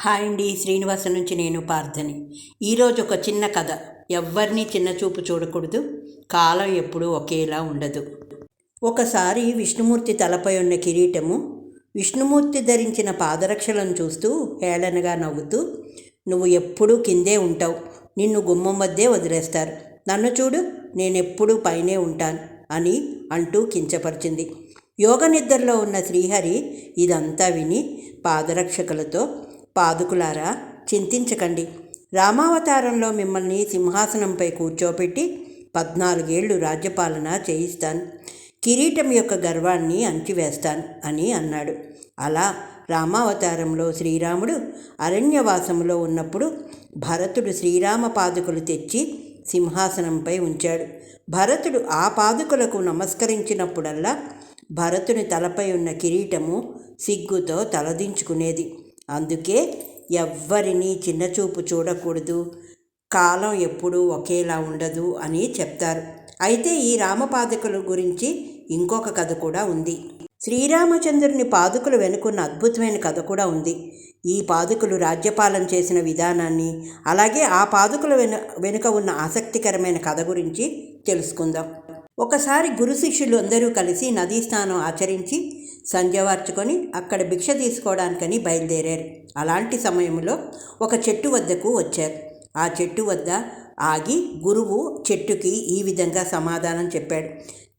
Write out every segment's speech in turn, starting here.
Hi అండి శ్రీనివాస నుంచి నేను పార్థని. ఈరోజు ఒక చిన్న కథ. ఎవ్వరినీ చిన్న చూపు చూడకూడదు. కాలం ఎప్పుడూ ఒకేలా ఉండదు. ఒకసారి విష్ణుమూర్తి తలపై ఉన్న కిరీటము విష్ణుమూర్తి ధరించిన పాదరక్షలను చూస్తూ హేళనగా నవ్వుతూ నువ్వు ఎప్పుడూ కిందే ఉంటావు. నిన్ను గుమ్మం మధ్య వదిలేస్తారు. నన్ను చూడు నేనెప్పుడూ పైనే ఉంటాను అని అంటూ కించపరిచింది. యోగ నిద్రలో ఉన్న శ్రీహరి ఇదంతా విని పాదరక్షకులతో పాదుకులారా? చింతించకండి. రామావతారంలో మిమ్మల్ని సింహాసనంపై కూర్చోపెట్టి పద్నాలుగేళ్ళు రాజ్యపాలన చేయిస్తాను. కిరీటం యొక్క గర్వాన్ని అంచివేస్తాను అని అన్నాడు. అలా రామావతారంలో శ్రీరాముడు అరణ్యవాసంలో ఉన్నప్పుడు భరతుడు శ్రీరామ పాదుకలు తెచ్చి సింహాసనంపై ఉంచాడు. భరతుడు ఆ పాదుకలకు నమస్కరించినప్పుడల్లా భరతుని తలపై ఉన్న కిరీటము సిగ్గుతో తలదించుకునేది. అందుకే ఎవ్వరినీ చిన్నచూపు చూడకూడదు. కాలం ఎప్పుడూ ఒకేలా ఉండదు అని చెప్తారు. అయితే ఈ రామపాదుకల గురించి ఇంకొక కథ కూడా ఉంది. శ్రీరామచంద్రుని పాదుకలు వెనుకున్న అద్భుతమైన కథ కూడా ఉంది. ఈ పాదుకలు రాజ్యపాలన చేసిన విధానాన్ని అలాగే ఆ పాదుకల వెను వెనుక ఉన్న ఆసక్తికరమైన కథ గురించి తెలుసుకుందాం. ఒకసారి గురు శిష్యులు అందరూ కలిసి నదీ స్నానం ఆచరించి సంధ్యవార్చుకొని అక్కడ భిక్ష తీసుకోవడానికని బయలుదేరారు. అలాంటి సమయంలో ఒక చెట్టు వద్దకు వచ్చారు. ఆ చెట్టు వద్ద ఆగి గురువు చెట్టుకి ఈ విధంగా సమాధానం చెప్పాడు.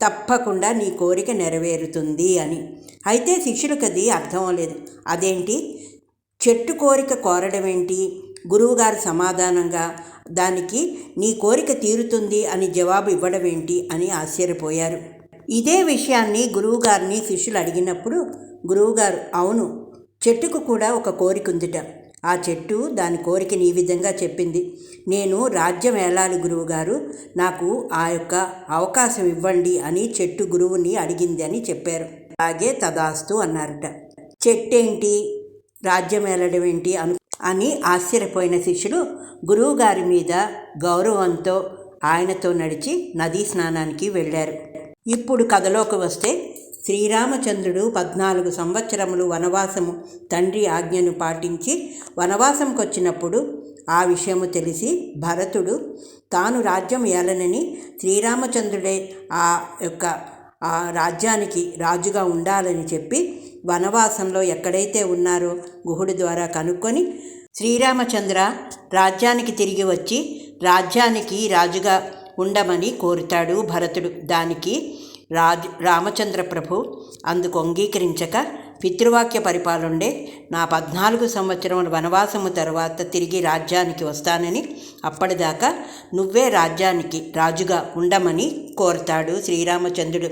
తప్పకుండా నీ కోరిక నెరవేరుతుంది అని. అయితే శిష్యులకు అది అర్థం లేదు అదేంటి? చెట్టు కోరిక కోరడం ఏంటి? గురువుగారు సమాధానంగా దానికి నీ కోరిక తీరుతుంది అని జవాబు ఇవ్వడం ఏంటి అని ఆశ్చర్యపోయారు. ఇదే విషయాన్ని గురువుగారిని శిష్యులు అడిగినప్పుడు గురువుగారు అవును చెట్టుకు కూడా ఒక కోరిక ఉందిట ఆ చెట్టు దాని కోరికని ఈ విధంగా చెప్పింది. నేను రాజ్యం ఏలాలి గురువుగారు నాకు ఆ యొక్క అవకాశం ఇవ్వండి అని చెట్టు గురువుని అడిగింది అని చెప్పారు. అలాగే తదాస్తు అన్నారట. చెట్టేంటి? రాజ్యం ఏలడం ఏంటి అను? అని ఆశ్చర్యపోయిన శిష్యులు గురువుగారి మీద గౌరవంతో ఆయనతో నడిచి నదీ స్నానానికి వెళ్ళారు. ఇప్పుడు కథలోకి వస్తే శ్రీరామచంద్రుడు పద్నాలుగు సంవత్సరములు వనవాసము తండ్రి ఆజ్ఞను పాటించి వనవాసంకి వచ్చినప్పుడు ఆ విషయము తెలిసి భరతుడు తాను రాజ్యం ఏలనని శ్రీరామచంద్రుడే ఆ యొక్క ఆ రాజ్యానికి రాజుగా ఉండాలని చెప్పి వనవాసంలో ఎక్కడైతే ఉన్నారో గుహుడి ద్వారా కనుక్కొని శ్రీరామచంద్ర రాజ్యానికి తిరిగి వచ్చి రాజ్యానికి రాజుగా ఉండమని కోరుతాడు భరతుడు. దానికి రాజ్ రామచంద్ర ప్రభు అందుకు అంగీకరించక పితృవాక్య పరిపాలనుండే నా పద్నాలుగు సంవత్సరముల వనవాసము తర్వాత తిరిగి రాజ్యానికి వస్తానని అప్పటిదాకా నువ్వే రాజ్యానికి రాజుగా ఉండమని కోరతాడు శ్రీరామచంద్రుడు.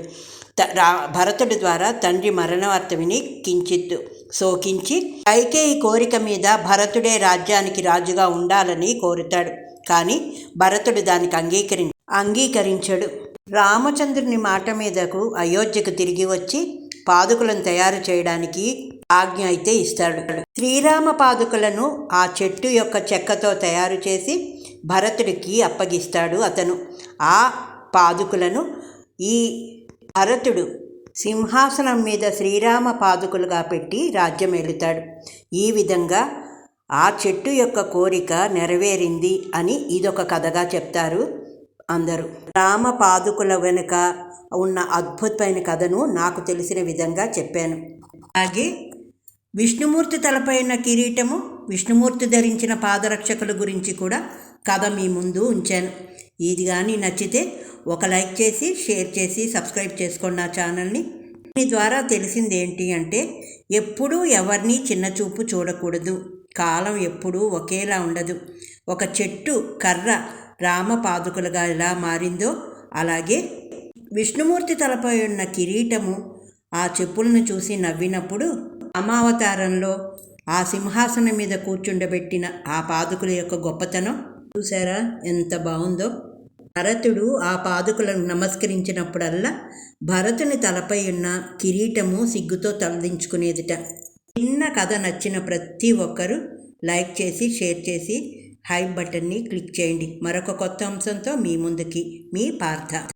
త రా భరతుడి ద్వారా తండ్రి మరణవార్త విని కించిత్తు శోకించి కైకేయి కోరిక మీద భరతుడే రాజ్యానికి రాజుగా ఉండాలని కోరుతాడు. కానీ భరతుడు దానికి అంగీకరించి అంగీకరించడు. రామచంద్రుని మాట మీదకు అయోధ్యకు తిరిగి వచ్చి పాదుకులను తయారు చేయడానికి ఆజ్ఞ అయితే ఇస్తాడు. శ్రీరామ పాదుకలను ఆ చెట్టు యొక్క చెక్కతో తయారు చేసి భరతుడికి అప్పగిస్తాడు అతను. ఆ పాదుకులను ఈ భరతుడు సింహాసనం మీద శ్రీరామ పాదుకులుగా పెట్టి రాజ్యం ఈ విధంగా ఆ చెట్టు యొక్క కోరిక నెరవేరింది అని ఇదొక కథగా చెప్తారు. అందరూ. రామ పాదుకుల వెనుక ఉన్న అద్భుతమైన కథను నాకు తెలిసిన విధంగా చెప్పాను. అలాగే విష్ణుమూర్తి తలపైన కిరీటము విష్ణుమూర్తి ధరించిన పాదరక్షకుల గురించి కూడా కథ మీ ముందు ఉంచాను. ఇది కానీ నచ్చితే ఒక లైక్ చేసి షేర్ చేసి సబ్స్క్రైబ్ చేసుకోండి నా ఛానల్ని. మీ ద్వారా తెలిసింది ఏంటి అంటే ఎప్పుడూ ఎవరిని చిన్నచూపు చూడకూడదు. కాలం ఎప్పుడూ ఒకేలా ఉండదు. ఒక చెట్టు కర్ర రామ పాదుకలుగా ఎలా మారిందో అలాగే విష్ణుమూర్తి తలపై ఉన్న కిరీటము ఆ చెప్పులను చూసి నవ్వినప్పుడు అమావతారంలో ఆ సింహాసనం మీద కూర్చుండబెట్టిన ఆ పాదుకుల యొక్క గొప్పతనం చూసారా? ఎంత బాగుందో. భరతుడు ఆ పాదుకులను నమస్కరించినప్పుడల్లా భరతుని తలపై ఉన్న కిరీటము సిగ్గుతో తలదించుకునేదిట. చిన్న కథ నచ్చిన ప్రతి ఒక్కరూ లైక్ చేసి షేర్ చేసి హై బటన్ని క్లిక్ చేయండి. మరొక కొత్త అంశంతో మీ ముందుకి మీ పార్థ.